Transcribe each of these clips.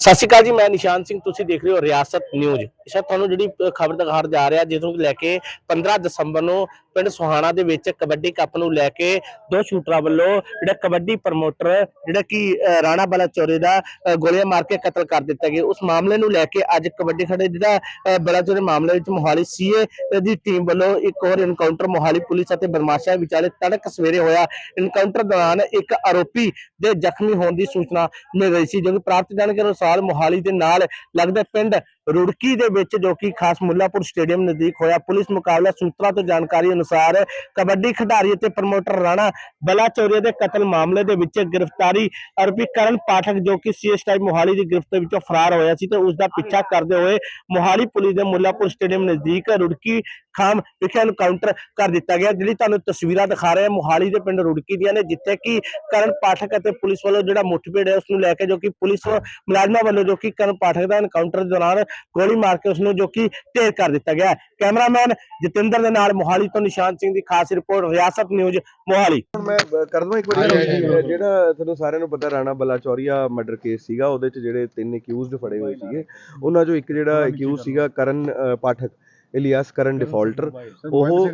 ਸਤਿ ਸ਼੍ਰੀ ਅਕਾਲ ਜੀ ਮੈਂ ਨਿਸ਼ਾਨ ਸਿੰਘ ਤੁਸੀਂ ਦੇਖ ਰਹੇ ਹੋ ਰਿਆਸਤ ਨਿਊਜ਼। ਸ਼ਾਇਦ ਤੁਹਾਨੂੰ ਜਿਹੜੀ ਖਬਰ ਦਿਖਾਉਣ ਜਾ ਰਿਹਾ ਜਿਸਨੂੰ ਲੈ ਕੇ 15 ਦਸੰਬਰ ਨੂੰ ਪਿੰਡ ਸੁਹਾਣਾ ਦੇ ਵਿੱਚ ਕਬੱਡੀ ਕੱਪ ਨੂੰ ਲੈ ਕੇ ਦੋ ਸ਼ੂਟਰਾਂ ਵੱਲੋਂ ਜਿਹੜਾ ਕਬੱਡੀ ਪ੍ਰਮੋਟਰ ਜਿਹੜਾ ਕਿ ਰਾਣਾ ਬਲਾ ਚੋਰੇ ਦਾ ਗੋਲੀਆਂ ਮਾਰ ਕੇ ਕਤਲ ਕਰ ਦਿੱਤਾ ਗਿਆ। ਉਸ ਮਾਮਲੇ ਨੂੰ ਲੈ ਕੇ ਅੱਜ ਕਬੱਡੀ ਖੜੇ ਜਿਹੜਾ ਅਹ, ਚੋਰੇ ਮਾਮਲੇ ਵਿੱਚ ਮੋਹਾਲੀ ਸੀਏ ਦੀ ਟੀਮ ਵੱਲੋਂ ਇੱਕ ਹੋਰ ਇਨਕਾਊਂਟਰ ਮੋਹਾਲੀ ਪੁਲਿਸ ਅਤੇ ਬਰਮਾਸ਼ਾ ਵਿਚਾਲੇ ਤੜਕ ਸਵੇਰੇ ਹੋਇਆ। ਇਨਕਾਊਂਟਰ ਦੌਰਾਨ ਇੱਕ ਆਰੋਪੀ ਦੇ ਜ਼ਖਮੀ ਹੋਣ ਦੀ ਸੂਚਨਾ ਮਿਲ ਰਹੀ ਸੀ ਜੋ ਕਿ ਪ੍ਰਾਪਤ ਜਾਣਕਾਰੀ ਅਨੁਸਾਰ ਮੋਹਾਲੀ ਦੇ ਨਾਲ ਲੱਗਦੇ ਪਿੰਡ ਰੁੜਕੀ ਦੇ ਵਿੱਚ ਜੋ ਕਿ ਖਾਸ ਮੁੱਲਾਪੁਰ ਸਟੇਡੀਅਮ ਨਜ਼ਦੀਕ ਹੋਇਆ। ਪੁਲਿਸ ਮੁਕਾਬਲਾ ਸੂਤਰਾਂ ਤੋਂ ਜਾਣਕਾਰੀ ਅਨੁਸਾਰ ਕਬੱਡੀ ਖਿਡਾਰੀ ਅਤੇ ਪ੍ਰਮੋਟਰ ਰਾਣਾ ਬਲਾਚੌਰੀਆ ਦੇ ਕਤਲ ਮਾਮਲੇ ਦੇ ਵਿੱਚ ਗ੍ਰਿਫਤਾਰੀ ਆਰੋਪੀ ਕਰਨ ਪਾਠਕ ਜੋ ਕਿ ਸੀਐਸ ਟਾਈਮ ਮੋਹਾਲੀ ਦੀ ਗ੍ਰਿਫਤ ਦੇ ਵਿੱਚੋਂ ਫਰਾਰ ਹੋਇਆ ਸੀ ਤੇ ਉਸ ਦਾ ਪਿੱਛਾ ਕਰਦੇ ਹੋਏ ਮੋਹਾਲੀ ਪੁਲਿਸ ਦੇ ਮੁੱਲਾਪੁਰ ਸਟੇਡੀਅਮ ਨਜ਼ਦੀਕ ਰੁੜਕੀ ਖਾਮ ਵਿਖੇ ਐਨਕਾਊਂਟਰ ਕਰ ਦਿੱਤਾ ਗਿਆ ਜਿਹੜੀ ਤੁਹਾਨੂੰ ਤਸਵੀਰਾਂ ਦਿਖਾ ਰਹੇ ਹਾਂ ਮੋਹਾਲੀ ਦੇ ਪਿੰਡ ਰੁੜਕੀ ਦੀਆਂ ਨੇ ਜਿੱਥੇ ਕਿ ਕਰਨ ਪਾਠਕ ਅਤੇ ਪੁਲਿਸ ਵੱਲੋਂ ਜਿਹੜਾ ਮੁੱਠਭੇੜ ਹੈ ਉਸ ਨੂੰ ਲੈ ਕੇ ਜੋ ਕਿ ਪੁਲਿਸ ਮੁਲਾਜ਼ਮਾਂ ਵੱਲੋਂ ਜੋ ਕਿ ਕਰਨ ਪਾਠਕ ਦਾ ਐਨਕਾਊਂਟਰ ਦੌਰਾਨ ਗੋਲੀ ਮਾਰ ਕੇ ਉਸ ਨੂੰ ਜੋ ਕਿ ਢੇਰ ਕਰ ਦਿੱਤਾ ਗਿਆ। ਕੈਮਰਾਮੈਨ ਜਤਿੰਦਰ ਦੇ ਨਾਲ ਮੋਹਾਲੀ ਤੋਂ ਨਿਸ਼ਾਨ ਸਿੰਘ ਦੀ ਖਾਸ ਰਿਪੋਰਟ ਰਿਆਸਤ ਨਿਊਜ਼ ਮੋਹਾਲੀ। ਮੈਂ ਕਰ ਦਵਾਂ ਇੱਕ ਵਾਰੀ। ਜਿਹੜਾ ਤੁਹਾਨੂੰ ਸਾਰਿਆਂ ਨੂੰ ਪਤਾ ਰਾਣਾ ਬਲਾਚੌਰੀਆ ਮਰਡਰ ਕੇਸ ਸੀਗਾ ਉਹਦੇ ਚ ਜਿਹੜੇ ਤਿੰਨ ਅਕਿਊਜ਼ਡ ਫੜੇ ਹੋਏ ਸੀਗੇ। ਉਹਨਾਂ ਚੋਂ ਇੱਕ ਜਿਹੜਾ ਅਕਿਊਜ਼ ਸੀਗਾ ਕਰਨ ਪਾਠਕ। ਇਲੀਆਸ ਕਰਨ ਡਿਫਾਲਟਰ ਉਹ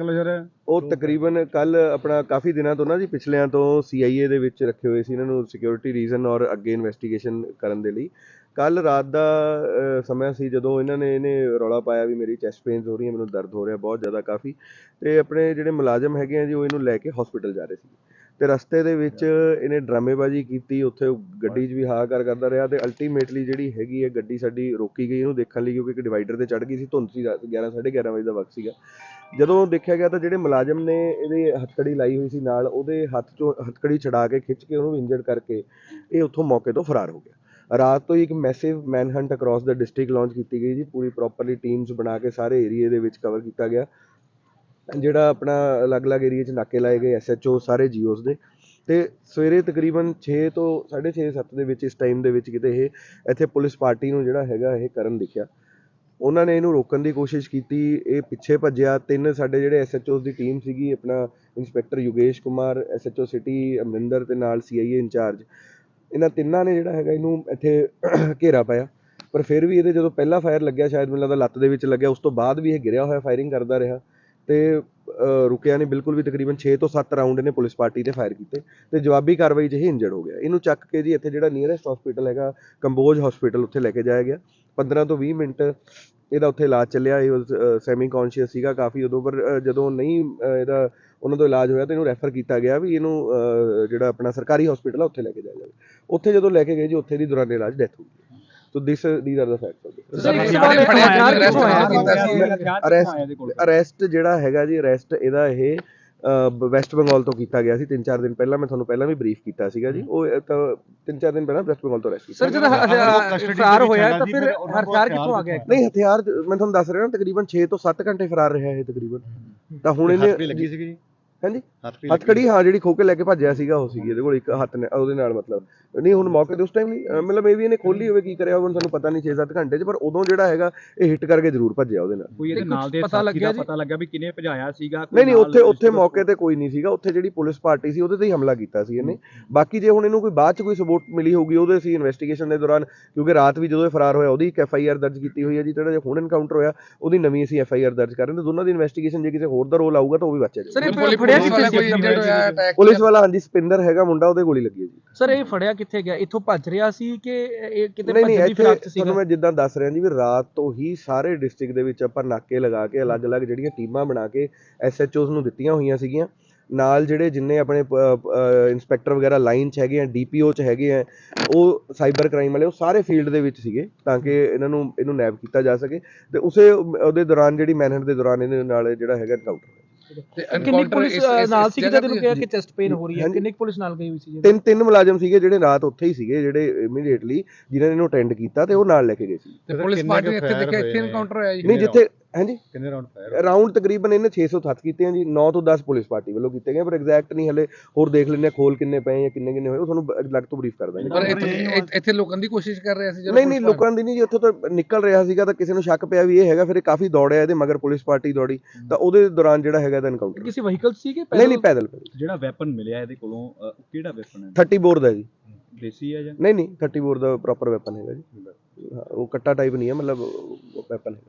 ਉਹ ਤਕਰੀਬਨ ਕੱਲ ਆਪਣਾ ਕਾਫੀ ਦਿਨਾਂ ਤੋਂ ਨਾ ਜੀ ਪਿਛਲਿਆਂ ਤੋਂ CIA ਦੇ ਵਿੱਚ ਰੱਖੇ ਹੋਏ ਸੀ ਇਹਨਾਂ ਨੂੰ ਸਿਕਿਉਰਿਟੀ ਰੀਜ਼ਨ ਔਰ ਅੱਗੇ ਇਨਵੈਸਟੀਗੇਸ਼ਨ ਕਰਨ ਦੇ ਲਈ। ਕੱਲ ਰਾਤ ਦਾ ਸਮਾਂ ਸੀ ਜਦੋਂ ਇਹਨਾਂ ਨੇ ਇਹਨੇ ਰੌਲਾ ਪਾਇਆ ਵੀ ਮੇਰੀ ਚੈਸਟ ਪੇਨਸ ਹੋ ਰਹੀਆਂ ਮੈਨੂੰ ਦਰਦ ਹੋ ਰਿਹਾ ਬਹੁਤ ਜ਼ਿਆਦਾ ਕਾਫੀ। ਤੇ ਆਪਣੇ ਜਿਹੜੇ ਮੁਲਾਜ਼ਮ ਹੈਗੇ ਆ ਜੀ ਉਹ ਇਹਨੂੰ ਲੈ ਕੇ ਹਸਪੀਟਲ ਜਾ ਰਹੇ ਸੀ। ਤੇ ਰਸਤੇ ਦੇ ਵਿੱਚ ਇਹਨੇ ਡਰਾਮੇਬਾਜ਼ੀ ਕੀਤੀ, ਉੱਥੇ ਗੱਡੀ 'ਚ ਵੀ ਹਾਹਾਕਾਰ ਕਰਦਾ ਰਿਹਾ ਤੇ ਅਲਟੀਮੇਟਲੀ ਜਿਹੜੀ ਹੈਗੀ ਹੈ ਗੱਡੀ ਸਾਡੀ ਰੋਕੀ ਗਈ ਇਹਨੂੰ ਦੇਖਣ ਲਈ ਕਿਉਂਕਿ ਇੱਕ ਡਿਵਾਈਡਰ ਤੇ ਚੜ ਗਈ ਸੀ, ਧੁੰਦ ਸੀ ਰਾਤ 11 11:30 ਵਜੇ ਦਾ ਵਕਤ ਸੀਗਾ। ਜਦੋਂ ਦੇਖਿਆ ਗਿਆ ਤਾਂ ਜਿਹੜੇ ਮੁਲਾਜ਼ਮ ਨੇ ਇਹਦੇ ਹੱਥਕੜੀ ਲਾਈ ਹੋਈ ਸੀ ਨਾਲ, ਉਹਦੇ ਹੱਥ 'ਚੋਂ ਹੱਥਕੜੀ ਛਡਾ ਕੇ ਖਿੱਚ ਕੇ ਉਹਨੂੰ ਇੰਜਰਡ ਕਰਕੇ ਇਹ ਉੱਥੋਂ ਮੌਕੇ ਤੋਂ ਫਰਾਰ ਹੋ ਗਿਆ। ਰਾਤ ਤੋਂ ਹੀ ਇੱਕ massive manhunt across the district launch ਕੀਤੀ ਗਈ ਜੀ, ਪੂਰੀ ਪ੍ਰੋਪਰਲੀ ਟੀਮਸ ਬਣਾ ਕੇ ਸਾਰੇ ਏਰੀਏ ਦੇ ਵਿੱਚ ਕਵਰ ਕੀਤਾ ਗਿਆ। ਜਿਹੜਾ ਆਪਣਾ ਅਲੱਗ-ਅਲੱਗ ਏਰੀਏ 'ਚ ਨਾਕੇ ਲਾਏ ਗਏ ਐਸਐਚਓ ਸਾਰੇ ਜੀਓਸ ਦੇ। ਅਤੇ ਸਵੇਰੇ ਤਕਰੀਬਨ ਛੇ ਤੋਂ 6:30 7 ਦੇ ਵਿੱਚ, ਇਸ ਟਾਈਮ ਦੇ ਵਿੱਚ ਕਿਤੇ ਇਹ ਇੱਥੇ ਪੁਲਿਸ ਪਾਰਟੀ ਨੂੰ ਜਿਹੜਾ ਹੈਗਾ ਇਹ ਕਰਨ ਦਿਖਿਆ। ਉਹਨਾਂ ਨੇ ਇਹਨੂੰ ਰੋਕਣ ਦੀ ਕੋਸ਼ਿਸ਼ ਕੀਤੀ, ਇਹ ਪਿੱਛੇ ਭੱਜਿਆ। ਤਿੰਨ ਸਾਡੇ ਜਿਹੜੇ ਐਸਐਚਓਸ ਦੀ ਟੀਮ ਸੀਗੀ, ਆਪਣਾ inspector Yogesh Kumar SHO city Amarinder ਤੇ ਨਾਲ ਸੀਆਈਏ ਇੰਚਾਰਜ। ਇਹਨਾਂ ਤਿੰਨਾਂ ਨੇ ਜਿਹੜਾ ਹੈਗਾ ਇਹਨੂੰ ਇੱਥੇ ਘੇਰਾ ਪਾਇਆ। ਪਰ ਫਿਰ ਵੀ ਇਹਦੇ ਜਦੋਂ ਪਹਿਲਾ ਫਾਇਰ ਲੱਗਿਆ, ਸ਼ਾਇਦ ਮੈਨੂੰ ਲੱਗਦਾ ਲੱਤ ਦੇ ਵਿੱਚ ਲੱਗਿਆ, ਉਸ ਤੋਂ ਬਾਅਦ ਵੀ ਇਹ ਗਿਰਿਆ ਹੋਇਆ ਫਾਇਰਿੰਗ ਕਰਦਾ ਰਿਹਾ। ਤੇ ਰੁਕਿਆ ਨਹੀਂ ਬਿਲਕੁਲ ਵੀ ਤਕਰੀਬਨ 6 ਤੋਂ 7 ਰਾਉਂਡ ਇਹਨੇ ਪੁਲਿਸ ਪਾਰਟੀ ਤੇ ਫਾਇਰ ਕੀਤੇ ਤੇ ਜਵਾਬੀ ਕਾਰਵਾਈ 'ਚ ਹੀ ਇੰਜਰਡ ਹੋ ਗਿਆ। ਇਹਨੂੰ ਚੱਕ ਕੇ ਜੀ ਇੱਥੇ ਜਿਹੜਾ ਨੀਅਰੈਸਟ ਹਸਪੀਟਲ ਹੈਗਾ, ਕੰਬੋਜ ਹਸਪੀਟਲ ਉੱਥੇ ਲੈ ਕੇ ਜਾਇਆ ਗਿਆ। 15 ਤੋਂ 20 ਮਿੰਟ ਇਹਦਾ ਉੱਥੇ ਇਲਾਜ ਚੱਲਿਆ। ਇਹ ਸੈਮੀ ਕੌਨਸ਼ੀਅਸ ਸੀਗਾ ਕਾਫੀ ਉਦੋਂ, ਪਰ ਜਦੋਂ ਨਹੀਂ ਇਹਦਾ ਉਹਨਾਂ ਤੋਂ ਇਲਾਜ ਹੋਇਆ ਤੇ ਇਹਨੂੰ ਰੈਫਰ ਕੀਤਾ ਗਿਆ ਵੀ ਇਹਨੂੰ ਜਿਹੜਾ ਆਪਣਾ ਸਰਕਾਰੀ ਹਸਪੀਟਲ ਆ, ਉੱਥੇ ਲੈ ਕੇ ਜਾਇਆ ਜਾਵੇ। ਉੱਥੇ ਜਦੋਂ ਲੈ ਕੇ ਗਏ ਜੀ, ਉੱਥੇ ਦੀ ਦੌਰਾਨ ਇਲਾਜ ਡੈਥ ਹੋ ਗਈ ਤੋ this these are the facts C arrest ਜਿਹੜਾ ਹੈਗਾ ਜੀ ਅਰੈਸਟ ਇਹਦਾ ਇਹ ਵੈਸਟ ਬੰਗਾਲ ਤੋਂ ਕੀਤਾ ਗਿਆ ਸੀ ਤਿੰਨ ਚਾਰ ਦਿਨ ਪਹਿਲਾਂ ਮੈਂ ਤੁਹਾਨੂੰ ਪਹਿਲਾਂ ਵੀ ਬਰੀਫ ਕੀਤਾ ਸੀਗਾ ਜੀ। ਉਹ ਤਾਂ ਤਿੰਨ ਚਾਰ ਦਿਨ ਪਹਿਲਾਂ ਵੈਸਟ ਬੰਗਾਲ ਤੋਂ ਅਰੈਸਟ ਕੀਤਾ ਸਰ ਜਦੋਂ ਫਰਾਰ ਹੋਇਆ ਤਾਂ ਫਿਰ ਹਥਿਆਰ ਕਿੱਥੋਂ ਆ ਗਿਆ? ਨਹੀਂ ਹਥਿਆਰ ਮੈਂ ਤੁਹਾਨੂੰ ਦੱਸ ਰਿਹਾ ਨਾ ਤਕਰੀਬਨ 6 ਤੋਂ 7 ਘੰਟੇ ਫਰਾਰ ਰਿਹਾ ਇਹ ਤਕਰੀਬਨ। ਤਾਂ ਹੁਣ ਇਹਨੇ ਲੱਗੀ ਸੀਗੀ ਜੀ। ਹਾਂਜੀ? ਹੱਥ ਵੀ ਹੱਥਕੜੀ ਹਾਂ ਜਿਹੜੀ ਖੋ ਕੇ ਲੈ ਕੇ ਭੱਜਿਆ ਸੀਗਾ ਉਹ ਸੀਗੀ ਇਹਦੇ ਕੋਲ ਇੱਕ ਹੱਥ ਨੇ ਉਹਦੇ ਨਾਲ ਮਤਲਬ। ਨਹੀਂ ਹੁਣ ਮੌਕੇ ਤੇ ਉਸ ਟਾਈਮ ਨਹੀਂ ਅਹ ਮਤਲਬ ਇਹ ਵੀ ਇਹਨੇ ਖੋਲੀ ਹੋਵੇ ਕੀ ਕਰਿਆ ਹੋਵੇ ਸਾਨੂੰ ਪਤਾ ਨਹੀਂ 6-7 ਘੰਟੇ 'ਚ ਪਰ ਉਦੋਂ ਜਿਹੜਾ ਹੈਗਾ ਇਹ ਹਿੱਟ ਕਰਕੇ ਜ਼ਰੂਰ ਭੱਜਿਆ ਉਹਦੇ ਨਾਲ। ਕੋਈ ਇਹਦੇ ਨਾਲ ਦੇ ਪਤਾ ਲੱਗਿਆ ਜੀ? ਪਤਾ ਲੱਗਾ ਵੀ ਕਿਨੇ ਭਜਾਇਆ ਸੀਗਾ ਕੋਈ ਨਹੀਂ ਨਹੀਂ ਉੱਥੇ ਉੱਥੇ ਮੌਕੇ ਤੇ ਕੋਈ ਨਹੀਂ ਸੀਗਾ ਉੱਥੇ ਜਿਹੜੀ ਪੁਲਿਸ ਪਾਰਟੀ ਸੀ ਉਹਦੇ ਤੇ ਹੀ ਹਮਲਾ ਕੀਤਾ ਸੀ ਇਹਨੇ। ਬਾਕੀ ਜੇ ਹੁਣ ਇਹਨੂੰ ਕੋਈ ਬਾਅਦ ਚ ਕੋਈ ਸਪੋਰਟ ਮਿਲੀ ਹੋਊਗੀ ਉਹਦੇ ਸੀ ਇਨਵੈਸਟੀਗੇਸ਼ਨ ਦੇ ਦੌਰਾਨ ਕਿਉਂਕਿ ਰਾਤ ਵੀ ਜਦੋਂ ਇਹ ਫਰਾਰ ਹੋਇਆ ਉਹਦੀ ਇੱਕ ਐਫ ਆਈ ਆਰ ਦਰਜ ਕੀਤੀ ਹੋਈ ਹੈ ਜੀ ਜਿਹੜਾ ਜੇ ਹੁਣ ਐਨਕਾਊਂਟਰ ਹੋਇਆ ਉਹਦੀ ਨਵੀਂ ਅਸੀਂ ਐਫ ਆਈ ਆਰ ਦਰਜ ਕਰ ਰਹੇ ਹਾਂ ਦੋਨਾਂ ਦੀ ਇਨਵੈਸਟੀਗੇਸ਼ਨ ਜੇ ਕਿਸੇ ਹੋਰ ਦਾ ਰੋਲ ਆਊਗਾ ਤਾਂ ਉਹ ਵੀ ਬਚਿਆ ਸਰ ਜਾਊਗਾ ਇਹ ਫੜਿਆ ਕਿੱਥੇ ਸੀ ਪੁਲਿਸ ਵਾਲਾ ਹਾਂਜੀ ਸਪਿੰਦਰ ਹੈਗਾ ਮੁੰਡਾ ਉਹਦੇ ਗੋਲੀ ਲੱਗੀ ਹੈ ਜੀ। ਸਰ ਇਹ ਫੜਿਆ ਕਿੱਥੇ ਗਿਆ? ਇੱਥੋਂ ਭੱਜ ਰਿਹਾ ਸੀ ਕਿ ਇਹ ਕਿਤੇ ਨਹੀਂ ਨਹੀਂ ਭੱਜਣ ਦੀ ਇੱਥੇ ਫਿਰਾਕ ਚ ਤੁਹਾਨੂੰ ਸੀਗਾ ਮੈਂ ਜਿੱਦਾਂ ਦੱਸ ਰਿਹਾ ਜੀ ਵੀ ਰਾਤ ਤੋਂ ਹੀ ਸਾਰੇ ਡਿਸਟ੍ਰਿਕਟ ਦੇ ਵਿੱਚ ਆਪਾਂ ਨਾਕੇ ਲਗਾ ਕੇ ਅਲੱਗ-ਅਲੱਗ ਜਿਹੜੀਆਂ ਟੀਮਾਂ ਬਣਾ ਕੇ ਐਸਐਚਓਸ ਨੂੰ ਦਿੱਤੀਆਂ ਹੋਈਆਂ ਸੀਗੀਆਂ। ਨਾਲ ਜਿਹੜੇ ਜਿੰਨੇ ਆਪਣੇ ਇਨਸਪੈਕਟਰ ਵਗੈਰਾ ਲਾਈਨ 'ਚ ਹੈਗੇ ਆ ਡੀਪੀਓ 'ਚ ਹੈਗੇ ਆ ਉਹ ਸਾਈਬਰ ਕ੍ਰਾਈਮ ਵਾਲੇ ਉਹ ਸਾਰੇ ਫੀਲਡ ਦੇ ਵਿੱਚ ਸੀਗੇ ਤਾਂ ਕਿ ਇਹਨਾਂ ਨੂੰ ਇਹਨੂੰ ਨੈਬ ਕੀਤਾ ਜਾ ਸਕੇ। ਤੇ ਉਸੇ ਉਹਦੇ ਦੌਰਾਨ ਜਿਹੜੀ ਮੈਨਹੰਟ ਦੇ ਦੌਰਾਨ ਇਹਦੇ ਨਾਲ ਜਿਹੜਾ ਹੈਗਾ ਕਿੰਨੀ ਪੁਲਿਸ ਨਾਲ ਸੀ ਕਿਤੇ ਤੈਨੂੰ ਕਿਹਾ। ਕਿ ਚੈਸਟ ਪੇਨ ਹੋ ਰਹੀ ਹੈ। ਕਿੰਨੀ ਪੁਲਿਸ ਨਾਲ ਗਈ ਹੋਈ ਸੀ ਤਿੰਨ ਤਿੰਨ ਮੁਲਾਜ਼ਮ ਸੀਗੇ ਜਿਹੜੇ ਰਾਤ ਉੱਥੇ ਹੀ ਸੀਗੇ ਜਿਹੜੇ ਇਮੀਡੀਏਟਲੀ ਜਿਨ੍ਹਾਂ ਨੇ ਇਹਨੂੰ ਅਟੈਂਡ ਕੀਤਾ ਤੇ ਉਹ ਨਾਲ ਲੈ ਕੇ ਗਏ ਸੀ ਤੇ ਪੁਲਿਸ ਪਾਰਟੀ ਇੱਥੇ ਦੇਖਿਆ ਇੱਥੇ ਐਨਕਾਊਂਟਰ ਹੋਇਆ ਜੀ ਨਹੀਂ ਜਿੱਥੇ ਹਾਂਜੀ? ਕਿੰਨੇ ਰਾਉਂਡ ਫਾਇਰ ਰਾਉਂਡ ਤਕਰੀਬਨ ਇਹਨੇ 607 ਕੀਤੇ ਆ ਜੀ 9 ਤੋਂ 10 ਪੁਲਿਸ ਪਾਰਟੀ ਵੱਲੋਂ ਕੀਤੇ ਗਏ ਪਰ ਐਗਜ਼ੈਕਟ ਨਹੀਂ ਹਲੇ ਹੋਰ ਦੇਖ ਲੈਂਦੇ ਆ ਖੋਲ ਕਿੰਨੇ ਪਏ ਜਾਂ ਕਿੰਨੇ ਕਿੰਨੇ ਹੋਏ ਉਹ ਤੁਹਾਨੂੰ ਲੱਗ ਤੋਂ ਬਰੀਫ ਕਰ ਦਾਂਗੇ। ਪਰ ਇੱਥੇ ਇੱਥੇ- ਇੱਥੇ ਲੋਕਾਂ ਦੀ ਕੋਸ਼ਿਸ਼ ਕਰ ਰਿਹਾ ਸੀ ਜਦੋਂ ਨਹੀਂ ਨਹੀਂ ਪੁਲਿਸ ਲੋਕਾਂ ਦੀ ਨਹੀਂ ਜੀ ਉੱਥੋਂ ਤਾਂ ਨਿਕਲ ਰਿਹਾ ਸੀਗਾ ਤਾਂ ਕਿਸੇ ਨੂੰ ਸ਼ੱਕ ਪਿਆ ਵੀ ਇਹ ਹੈਗਾ ਫਿਰ ਇਹ ਕਾਫੀ ਦੌੜਿਆ ਇਹਦੇ ਮਗਰ ਪੁਲਿਸ ਪਾਰਟੀ ਦੌੜੀ ਤਾਂ ਉਹਦੇ ਦੌਰਾਨ ਜਿਹੜਾ ਹੈਗਾ ਇਹਦਾ ਐਨਕਾਊਂਟਰ ਕਿਸੇ ਵਹੀਕਲ ਸੀ ਕਿ ਨਹੀਂ ਨਹੀਂ ਪੈਦਲ? ਪੈਦਲ ਜਿਹੜਾ ਵੈਪਨ ਮਿਲਿਆ ਇਹਦੇ ਕੋਲੋਂ ਅਹ, ਉਹ ਕਿਹੜਾ ਵੈਪਨ ਹੈ? 30 ਬੋਰ ਦਾ ਜੀ। ਦੇਸੀ ਹੈ ਜਾਂ? ਨਹੀਂ ਨਹੀਂ 30 ਬੋਰ ਦਾ ਪ੍ਰੋਪਰ ਵੈਪਨ ਹੈਗਾ ਜੀ। ਹਾਂ, ਉਹ ਕੱਟਾ ਟਾਈਪ ਨਹੀਂ ਹੈ ਮਤਲਬ ਵੈਪਨ ਹੈ